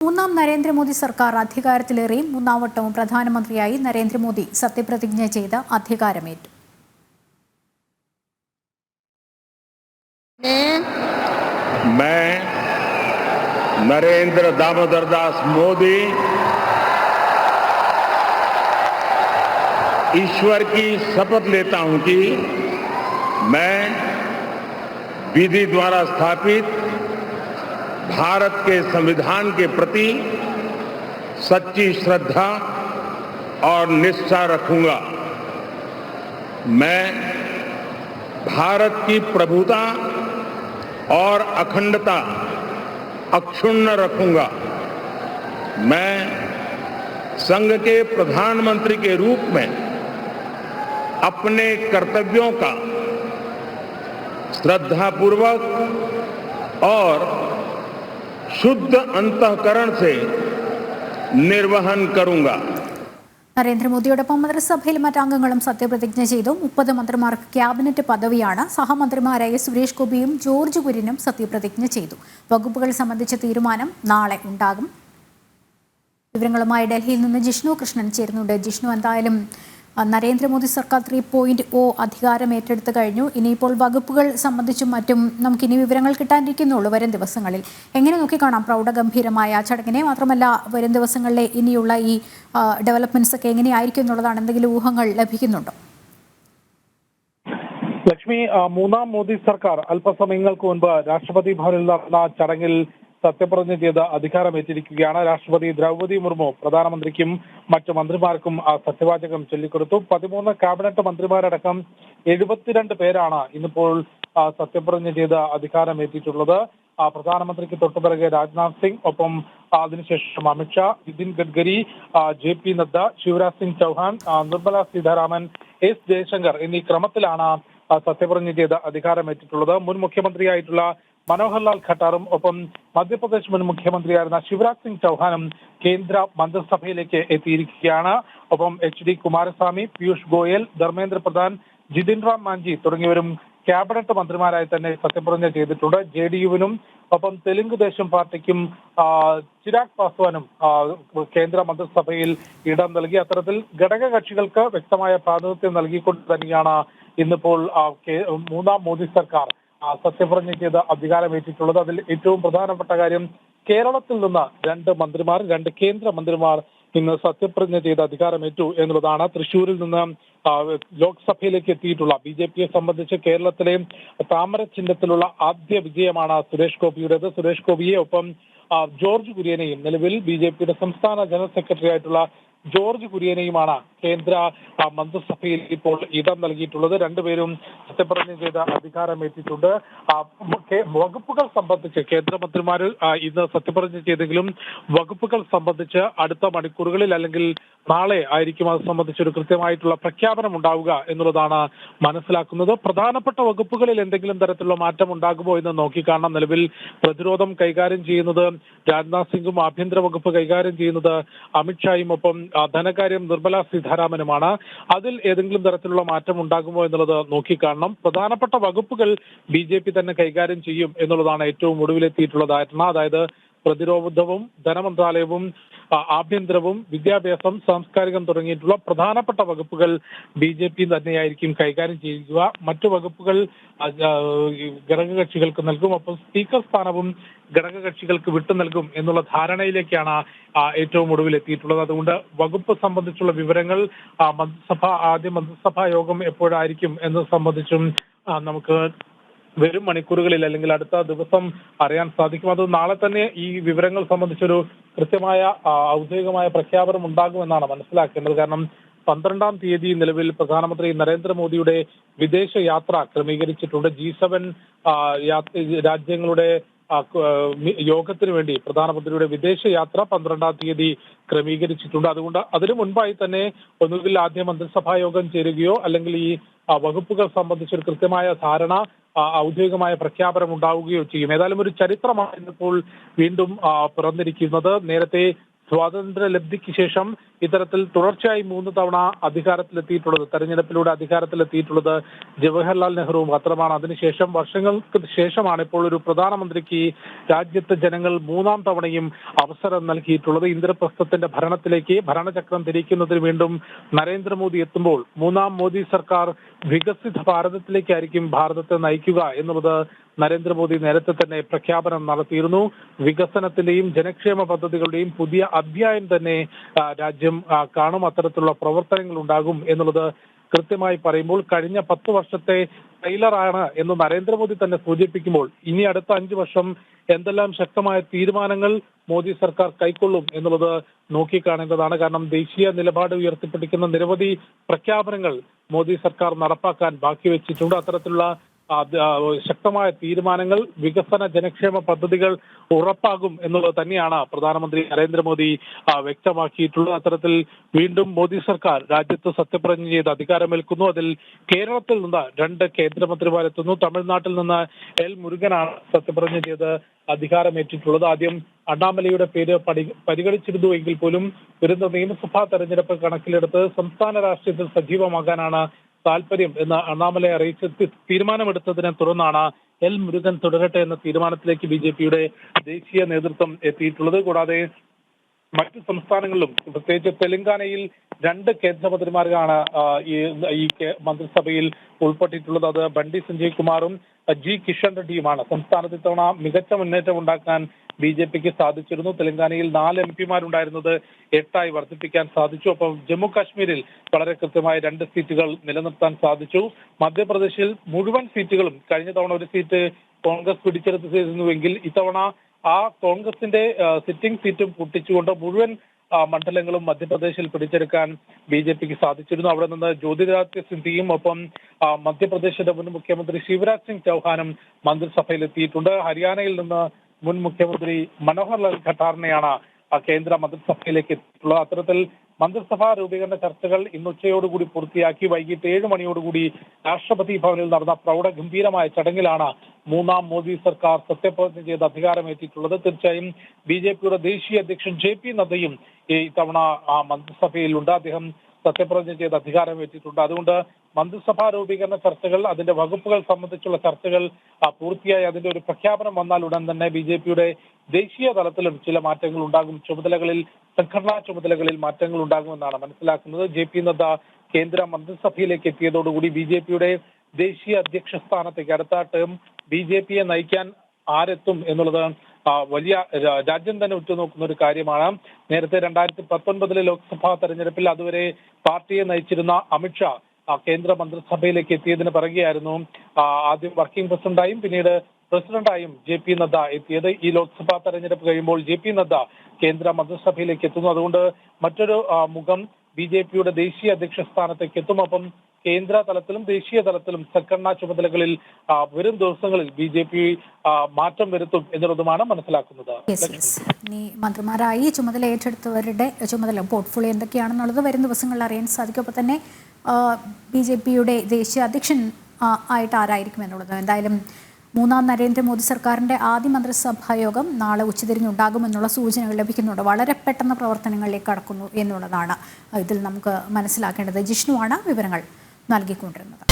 മൂന്നാം നരേന്ദ്രമോദി സർക്കാർ അധികാരത്തിലേറി മൂന്നാം വട്ടവും പ്രധാനമന്ത്രിയായി നരേന്ദ്രമോദി സത്യപ്രതിജ്ഞ ചെയ്ത് അധികാരമേറ്റു मैं नरेंद्र दामोदर दास मोदी ईश्वर की शपथ लेता हूं कि मैं विधि द्वारा स्थापित भारत के संविधान के प्रति सच्ची श्रद्धा और निष्ठा रखूँगा। मैं भारत की प्रभुता और अखंडता अक्षुण्ण रखूँगा। मैं संघ के प्रधानमंत्री के रूप में अपने कर्तव्यों का श्रद्धापूर्वक और शुद्ध अंतकरण से निर्वहन करूंगा നരേന്ദ്രമോദിയോടൊപ്പം മന്ത്രിസഭയിൽ മറ്റംഗങ്ങളും സത്യപ്രതിജ്ഞ ചെയ്തു മുപ്പത് മന്ത്രിമാർക്ക് ക്യാബിനറ്റ് പദവിയാണ് സഹമന്ത്രിമാരായ സുരേഷ് ഗോപിയും ജോർജ് കുര്യനും സത്യപ്രതിജ്ഞ ചെയ്തു വകുപ്പുകൾ സംബന്ധിച്ച തീരുമാനം നാളെ ഉണ്ടാകും വിവരങ്ങളുമായി ഡൽഹിയിൽ നിന്ന് ജിഷ്ണു കൃഷ്ണൻ ചേരുന്നുണ്ട് ജിഷ്ണു എന്തായാലും ആ, നരേന്ദ്രമോദി സർക്കാർ ത്രീ പോയിന്റ് ഒ അധികാരം ഏറ്റെടുത്തു കഴിഞ്ഞു. ഇനിയിപ്പോൾ വകുപ്പുകൾ സംബന്ധിച്ചും മറ്റും നമുക്ക് ഇനി വിവരങ്ങൾ കിട്ടാനിരിക്കുന്നുള്ളൂ വരും ദിവസങ്ങളിൽ. എങ്ങനെ നോക്കിക്കാണാം പ്രൗഢഗംഭീരമായ ചടങ്ങിനെ? മാത്രമല്ല വരും ദിവസങ്ങളിലെ ഇനിയുള്ള ഈ ഡെവലപ്മെന്റ്സ് ഒക്കെ എങ്ങനെയായിരിക്കും എന്നുള്ളതാണ് എന്തെങ്കിലും ഊഹങ്ങൾ ലഭിക്കുന്നുണ്ടോ? ലക്ഷ്മി മൂന്നാം മോദി സർക്കാർ അല്പസമയങ്ങൾക്ക് മുൻപ് രാഷ്ട്രപതി ഭവനിൽ നടന്ന ചടങ്ങിൽ സത്യപ്രതിജ്ഞ ചെയ്ത് അധികാരമേറ്റിരിക്കുകയാണ് രാഷ്ട്രപതി ദ്രൗപതി മുർമു. പ്രധാനമന്ത്രിക്കും മറ്റു മന്ത്രിമാർക്കും ആ, സത്യവാചകം ചൊല്ലിക്കൊടുത്തു. പതിമൂന്ന് ക്യാബിനറ്റ് മന്ത്രിമാരടക്കം എഴുപത്തിരണ്ട് പേരാണ് ഇന്നിപ്പോൾ സത്യപ്രതിജ്ഞ ചെയ്ത് അധികാരമേറ്റിട്ടുള്ളത്. ആ, പ്രധാനമന്ത്രിക്ക് തൊട്ടുപിറകെ രാജ്നാഥ് സിംഗ് ഒപ്പം അതിനുശേഷം Amit Shah Nitin Gadkari J P Nadda Shivraj Singh Chouhan Nirmala Sitharaman S Jaishankar എന്നീ ക്രമത്തിലാണ് സത്യപ്രതിജ്ഞ ചെയ്ത് അധികാരമേറ്റിട്ടുള്ളത്. മുൻ മുഖ്യമന്ത്രിയായിട്ടുള്ള മനോഹർലാൽ ഖട്ടാറും ഒപ്പം മധ്യപ്രദേശ് മുൻ മുഖ്യമന്ത്രിയായിരുന്ന ശിവരാജ് സിംഗ് ചൗഹാനും കേന്ദ്ര മന്ത്രിസഭയിലേക്ക് എത്തിയിരിക്കുകയാണ്. ഒപ്പം എച്ച് ഡി കുമാരസ്വാമി പീയൂഷ് ഗോയൽ ധർമ്മേന്ദ്ര പ്രധാൻ ജിതിൻ റാം മാഞ്ചി തുടങ്ങിയവരും ക്യാബിനറ്റ് മന്ത്രിമാരായി തന്നെ സത്യപ്രതിജ്ഞ ചെയ്തിട്ടുണ്ട്. ജെ ഡി യുവിനും ഒപ്പം തെലുങ്ക് ദേശം പാർട്ടിക്കും ചിരാഗ് പാസ്വാനും കേന്ദ്ര മന്ത്രിസഭയിൽ ഇടം നൽകി. അത്തരത്തിൽ ഘടക കക്ഷികൾക്ക് വ്യക്തമായ പ്രാതിനിധ്യം നൽകിക്കൊണ്ട് തന്നെയാണ് ഇന്നിപ്പോൾ മൂന്നാം മോദി സർക്കാർ സത്യപ്രതിജ്ഞ ചെയ്ത് അധികാരമേറ്റിട്ടുള്ളത് അതിൽ ഏറ്റവും പ്രധാനപ്പെട്ട കാര്യം കേരളത്തിൽ നിന്ന് രണ്ട് മന്ത്രിമാർ രണ്ട് കേന്ദ്ര മന്ത്രിമാർ ഇന്ന് സത്യപ്രതിജ്ഞ ചെയ്ത് അധികാരമേറ്റു എന്നുള്ളതാണ്. തൃശൂരിൽ നിന്ന് ലോക്സഭയിലേക്ക് എത്തിയിട്ടുള്ള ബി ജെ പിയെ സംബന്ധിച്ച് കേരളത്തിലെ താമര ചിഹ്നത്തിലുള്ള ആദ്യ വിജയമാണ് സുരേഷ് ഗോപിയുടേത്. സുരേഷ് ഗോപിയെ ഒപ്പം ജോർജ് കുര്യനെയും നിലവിൽ ബി ജെ പിയുടെ സംസ്ഥാന ജനറൽ സെക്രട്ടറി ആയിട്ടുള്ള ജോർജ് കുര്യനെയുമാണ് കേന്ദ്ര മന്ത്രിസഭയിൽ ഇപ്പോൾ ഇടം നൽകിയിട്ടുള്ളത്. രണ്ടുപേരും സത്യപ്രതിജ്ഞ ചെയ്ത അധികാരമേറ്റിട്ടുണ്ട്. വകുപ്പുകൾ സംബന്ധിച്ച് കേന്ദ്രമന്ത്രിമാർ ഇന്ന് സത്യപ്രതിജ്ഞ ചെയ്തെങ്കിലും വകുപ്പുകൾ സംബന്ധിച്ച് അടുത്ത മണിക്കൂറുകളിൽ അല്ലെങ്കിൽ നാളെ ആയിരിക്കും അത് സംബന്ധിച്ച് ഒരു കൃത്യമായിട്ടുള്ള പ്രഖ്യാപനം ഉണ്ടാവുക എന്നുള്ളതാണ് മനസ്സിലാക്കുന്നത്. പ്രധാനപ്പെട്ട വകുപ്പുകളിൽ എന്തെങ്കിലും തരത്തിലുള്ള മാറ്റം ഉണ്ടാകുമോ എന്ന് നോക്കിക്കാണാം നിലവിൽ പ്രതിരോധം കൈകാര്യം ചെയ്യുന്നത് രാജ്നാഥ് സിംഗും ആഭ്യന്തര വകുപ്പ് കൈകാര്യം ചെയ്യുന്നത് അമിത്ഷായും ഒപ്പം ധനകാര്യം നിർമ്മല സീതാരാമനുമാണ്. അതിൽ ഏതെങ്കിലും തരത്തിലുള്ള മാറ്റം ഉണ്ടാകുമോ എന്നുള്ളത് നോക്കിക്കാണണം. പ്രധാനപ്പെട്ട വകുപ്പുകൾ ബി ജെ പി തന്നെ കൈകാര്യം ചെയ്യും എന്നുള്ളതാണ് ഏറ്റവും ഒടുവിലെത്തിയിട്ടുള്ള ധാരണ. അതായത് പ്രതിരോധവും ധനമന്ത്രാലയവും ആഭ്യന്തരവും വിദ്യാഭ്യാസം സാംസ്കാരികം തുടങ്ങിയിട്ടുള്ള പ്രധാനപ്പെട്ട വകുപ്പുകൾ ബി ജെ പി തന്നെയായിരിക്കും കൈകാര്യം ചെയ്യുക. മറ്റു വകുപ്പുകൾ ഘടകകക്ഷികൾക്ക് നൽകും. ഒപ്പം സ്പീക്കർ സ്ഥാനവും ഘടകകക്ഷികൾക്ക് വിട്ടു നൽകും എന്നുള്ള ധാരണയിലേക്കാണ് ഏറ്റവും ഒടുവിൽ എത്തിയിട്ടുള്ളത്. അതുകൊണ്ട് വകുപ്പ് സംബന്ധിച്ചുള്ള വിവരങ്ങൾ മന്ത്രിസഭ ആദ്യ മന്ത്രിസഭാ യോഗം എപ്പോഴായിരിക്കും എന്നത് സംബന്ധിച്ചും നമുക്ക് വരും മണിക്കൂറുകളിൽ അല്ലെങ്കിൽ അടുത്ത ദിവസം അറിയാൻ സാധിക്കും. അത് നാളെ തന്നെ ഈ വിവരങ്ങൾ സംബന്ധിച്ചൊരു കൃത്യമായ ഔദ്യോഗികമായ പ്രഖ്യാപനം ഉണ്ടാകുമെന്നാണ് മനസ്സിലാക്കേണ്ടത്. കാരണം പന്ത്രണ്ടാം തീയതി നിലവിൽ പ്രധാനമന്ത്രി നരേന്ദ്രമോദിയുടെ വിദേശ യാത്ര ക്രമീകരിച്ചിട്ടുണ്ട്. ജി സെവൻ രാജ്യങ്ങളുടെ യോഗത്തിനു വേണ്ടി പ്രധാനമന്ത്രിയുടെ വിദേശ യാത്ര പന്ത്രണ്ടാം തീയതി ക്രമീകരിച്ചിട്ടുണ്ട്. അതുകൊണ്ട് അതിനു മുൻപായി തന്നെ ഒന്നുകിൽ ആദ്യ മന്ത്രിസഭാ യോഗം ചേരുകയോ അല്ലെങ്കിൽ ഈ വകുപ്പുകൾ സംബന്ധിച്ചൊരു കൃത്യമായ ധാരണ ഔദ്യോഗികമായ പ്രഖ്യാപനം ഉണ്ടാവുകയോ ചെയ്യും. ഏതായാലും ഒരു ചരിത്രമാണ് ഇന്നിപ്പോൾ വീണ്ടും പിറന്നിരിക്കുന്നത്. നേരത്തെ സ്വാതന്ത്ര്യ ലബ്ധിക്ക് ശേഷം ഇത്തരത്തിൽ തുടർച്ചയായി മൂന്ന് തവണ അധികാരത്തിലെത്തിയിട്ടുള്ളത് തെരഞ്ഞെടുപ്പിലൂടെ അധികാരത്തിലെത്തിയിട്ടുള്ളത് ജവഹർലാൽ നെഹ്റു മാത്രമാണ്. അതിനുശേഷം വർഷങ്ങൾക്ക് ശേഷമാണ് ഇപ്പോൾ ഒരു പ്രധാനമന്ത്രിക്ക് രാജ്യത്തെ ജനങ്ങൾ മൂന്നാം തവണയും അവസരം നൽകിയിട്ടുള്ളത്. ഇന്ദ്രപ്രസ്ഥത്തിന്റെ ഭരണത്തിലേക്ക് ഭരണചക്രം തിരിക്കുന്നതിന് വീണ്ടും നരേന്ദ്രമോദി എത്തുമ്പോൾ മൂന്നാം മോദി സർക്കാർ വികസിത ഭാരതത്തിലേക്കായിരിക്കും ഭാരതത്തെ നയിക്കുക എന്നുള്ളത് നരേന്ദ്രമോദി നേരത്തെ തന്നെ പ്രഖ്യാപനം നടത്തിയിരുന്നു. വികസനത്തിന്റെയും ജനക്ഷേമ പദ്ധതികളുടെയും പുതിയ അധ്യായം തന്നെ രാജ്യം കാണും. അത്തരത്തിലുള്ള പ്രവർത്തനങ്ങൾ ഉണ്ടാകും എന്നുള്ളത് കൃത്യമായി പറയുമ്പോൾ കഴിഞ്ഞ പത്ത് വർഷത്തെ ട്രെയിലറാണ് എന്ന് നരേന്ദ്രമോദി തന്നെ സൂചിപ്പിക്കുമ്പോൾ ഇനി അടുത്ത അഞ്ചു വർഷം എന്തെല്ലാം ശക്തമായ തീരുമാനങ്ങൾ മോദി സർക്കാർ കൈക്കൊള്ളും എന്നുള്ളത് നോക്കിക്കാണേണ്ടതാണ്. കാരണം ദേശീയ നിലപാട് ഉയർത്തിപ്പിടിക്കുന്ന നിരവധി പ്രഖ്യാപനങ്ങൾ മോദി സർക്കാർ നടപ്പാക്കാൻ ബാക്കി വെച്ചിട്ടുണ്ട്. അത്തരത്തിലുള്ള ശക്തമായ തീരുമാനങ്ങൾ വികസന ജനക്ഷേമ പദ്ധതികൾ ഉറപ്പാകും എന്നുള്ളത് തന്നെയാണ് പ്രധാനമന്ത്രി നരേന്ദ്രമോദി വ്യക്തമാക്കിയിട്ടുള്ളത് അത്തരത്തിൽ വീണ്ടും മോദി സർക്കാർ രാജ്യത്ത് സത്യപ്രതിജ്ഞ ചെയ്ത് അധികാരമേൽക്കുന്നു. അതിൽ കേരളത്തിൽ നിന്ന് രണ്ട് കേന്ദ്രമന്ത്രിമാരെത്തുന്നു തമിഴ്നാട്ടിൽ നിന്ന് എൽ മുരുകനാണ് സത്യപ്രതിജ്ഞ ചെയ്ത് അധികാരമേറ്റിട്ടുള്ളത്. ആദ്യം അണ്ണാമലയുടെ പേര് പരിഗണിച്ചിരുന്നു എങ്കിൽ പോലും വരുന്ന നിയമസഭാ തെരഞ്ഞെടുപ്പ് കണക്കിലെടുത്ത് സംസ്ഥാന രാഷ്ട്രീയത്തിൽ സജീവമാകാനാണ് താല്പര്യം എന്ന് അണ്ണാമലയെ അറിയിച്ച് തീരുമാനമെടുത്തതിനെ തുടർന്നാണ് എൽ മുരുകൻ തുടരട്ടെ എന്ന തീരുമാനത്തിലേക്ക് ബി ജെ പിയുടെ ദേശീയ നേതൃത്വം എത്തിയിട്ടുള്ളത്. കൂടാതെ മറ്റു സംസ്ഥാനങ്ങളിലും പ്രത്യേകിച്ച് തെലങ്കാനയിൽ രണ്ട് കേന്ദ്രമന്ത്രിമാരാണ് ഈ മന്ത്രിസഭയിൽ ഉൾപ്പെട്ടിട്ടുള്ളത്. അത് ബണ്ടി സഞ്ജയ് കുമാറും ജി കിഷൻ റെഡ്ഡിയുമാണ്. സംസ്ഥാനത്ത് ഇത്തവണ മികച്ച മുന്നേറ്റം ഉണ്ടാക്കാൻ ബി ജെ പിക്ക് സാധിച്ചിരുന്നു. തെലങ്കാനയിൽ നാല് എം പിമാരുണ്ടായിരുന്നത് എട്ടായി വർദ്ധിപ്പിക്കാൻ സാധിച്ചു. ഒപ്പം ജമ്മു കാശ്മീരിൽ വളരെ കൃത്യമായ രണ്ട് സീറ്റുകൾ നിലനിർത്താൻ സാധിച്ചു. മധ്യപ്രദേശിൽ മുഴുവൻ സീറ്റുകളും കഴിഞ്ഞ തവണ ഒരു സീറ്റ് കോൺഗ്രസ് പിടിച്ചെടുത്തിരുന്നുവെങ്കിൽ ഇത്തവണ ആ കോൺഗ്രസിന്റെ സിറ്റിംഗ് സീറ്റും പൊട്ടിച്ചുകൊണ്ട് മുഴുവൻ മണ്ഡലങ്ങളും മധ്യപ്രദേശിൽ പിടിച്ചെടുക്കാൻ ബി ജെ പിക്ക് സാധിച്ചിരുന്നു. അവിടെ നിന്ന് ജ്യോതിരാദിത്യ സിന്ധ്യയും ഒപ്പം മധ്യപ്രദേശിന്റെ മുൻ മുഖ്യമന്ത്രി ശിവരാജ് സിംഗ് ചൌഹാനും മന്ത്രിസഭയിൽ എത്തിയിട്ടുണ്ട് ഹരിയാനയിൽ നിന്ന് മുൻ മുഖ്യമന്ത്രി മനോഹർ ലാൽ ഖട്ടാറിനെയാണ് കേന്ദ്ര മന്ത്രിസഭയിലേക്ക് എത്തിയിട്ടുള്ളത്. അത്തരത്തിൽ മന്ത്രിസഭാ രൂപീകരണ ചർച്ചകൾ ഇന്ന് ഉച്ചയോടുകൂടി പൂർത്തിയാക്കി വൈകിട്ട് ഏഴ് മണിയോടുകൂടി രാഷ്ട്രപതി ഭവനിൽ നടന്ന പ്രൗഢഗംഭീരമായ ചടങ്ങിലാണ് മൂന്നാം മോദി സർക്കാർ സത്യപ്രതിജ്ഞ ചെയ്ത് അധികാരമേറ്റിട്ടുള്ളത്. തീർച്ചയായും ബി ജെ പിയുടെ ദേശീയ അധ്യക്ഷൻ ജെ പി നദ്ദയും ഇത്തവണ മന്ത്രിസഭയിലുണ്ട്. അദ്ദേഹം സത്യപ്രതിജ്ഞ ചെയ്ത് അധികാരം അധികാരമേറ്റിട്ടുണ്ട് അതുകൊണ്ട് മന്ത്രിസഭാ രൂപീകരണ ചർച്ചകൾ അതിന്റെ വകുപ്പുകൾ സംബന്ധിച്ചുള്ള ചർച്ചകൾ പൂർത്തിയായി അതിന്റെ ഒരു പ്രഖ്യാപനം വന്നാൽ ഉടൻ തന്നെ ബി ജെ പിയുടെ ദേശീയ തലത്തിലും ചില മാറ്റങ്ങൾ ഉണ്ടാകും. ചുമതലകളിൽ സംഘടനാ ചുമതലകളിൽ മാറ്റങ്ങൾ ഉണ്ടാകുമെന്നാണ് മനസ്സിലാക്കുന്നത്. ജെ പി നദ്ദ കേന്ദ്ര മന്ത്രിസഭയിലേക്ക് എത്തിയതോടുകൂടി ബി ജെ പിയുടെ ദേശീയ അധ്യക്ഷ സ്ഥാനത്തേക്ക് അടുത്ത ടേം ബി ജെ പിയെ നയിക്കാൻ ആരെത്തും എന്നുള്ളത് വലിയ രാജ്യം തന്നെ ഉറ്റുനോക്കുന്ന ഒരു കാര്യമാണ്. നേരത്തെ രണ്ടായിരത്തി പത്തൊൻപതിലെ ലോക്സഭാ തെരഞ്ഞെടുപ്പിൽ അതുവരെ പാർട്ടിയെ നയിച്ചിരുന്ന അമിത്ഷാ കേന്ദ്ര മന്ത്രിസഭയിലേക്ക് എത്തിയതിന് പിറകെയായിരുന്നു. ആദ്യം വർക്കിംഗ് പ്രസിഡന്റായും പിന്നീട് പ്രസിഡന്റായും ജെ പി നദ്ദ എത്തിയത്. ഈ ലോക്സഭാ തെരഞ്ഞെടുപ്പ് കഴിയുമ്പോൾ ജെ പി നദ്ദ കേന്ദ്ര മന്ത്രിസഭയിലേക്ക് എത്തുന്നു. അതുകൊണ്ട് മറ്റൊരു മുഖം ബി ജെ പിയുടെ ദേശീയ അധ്യക്ഷ സ്ഥാനത്തേക്ക് എത്തും. ഒപ്പം കേന്ദ്ര തലത്തിലും ദേശീയ തലത്തിലും സംഘടനാ ചുമതലകളിൽ വരും ദിവസങ്ങളിൽ ബി ജെ പി മാറ്റം വരുത്തും എന്നുള്ളതുമാണ് മനസ്സിലാക്കുന്നത്. ഇനി മന്ത്രിമാരായി ചുമതല ഏറ്റെടുത്തവരുടെ ചുമതല പോർട്ട്ഫോളിയോ എന്തൊക്കെയാണെന്നുള്ളത് വരും ദിവസങ്ങളിൽ അറിയാൻ സാധിക്കും. അപ്പോൾ തന്നെ ബി ജെ പിയുടെ ദേശീയ അധ്യക്ഷൻ ആയിട്ട് ആരായിരിക്കും എന്നുള്ളത്. എന്തായാലും മൂന്നാം നരേന്ദ്രമോദി സർക്കാരിന്റെ ആദ്യ മന്ത്രിസഭാ യോഗം നാളെ ഉച്ചതിരിഞ്ഞുണ്ടാകുമെന്നുള്ള സൂചനകൾ ലഭിക്കുന്നുണ്ട്. വളരെ പെട്ടെന്ന് പ്രവർത്തനങ്ങളിലേക്ക് കടക്കുന്നു എന്നുള്ളതാണ്. ഇതിൽ നമുക്ക് മനസ്സിലാക്കേണ്ടത്. ജിഷ്ണുവാണ് വിവരങ്ങൾ. നൽകിക്കൊണ്ടിരുന്നത്.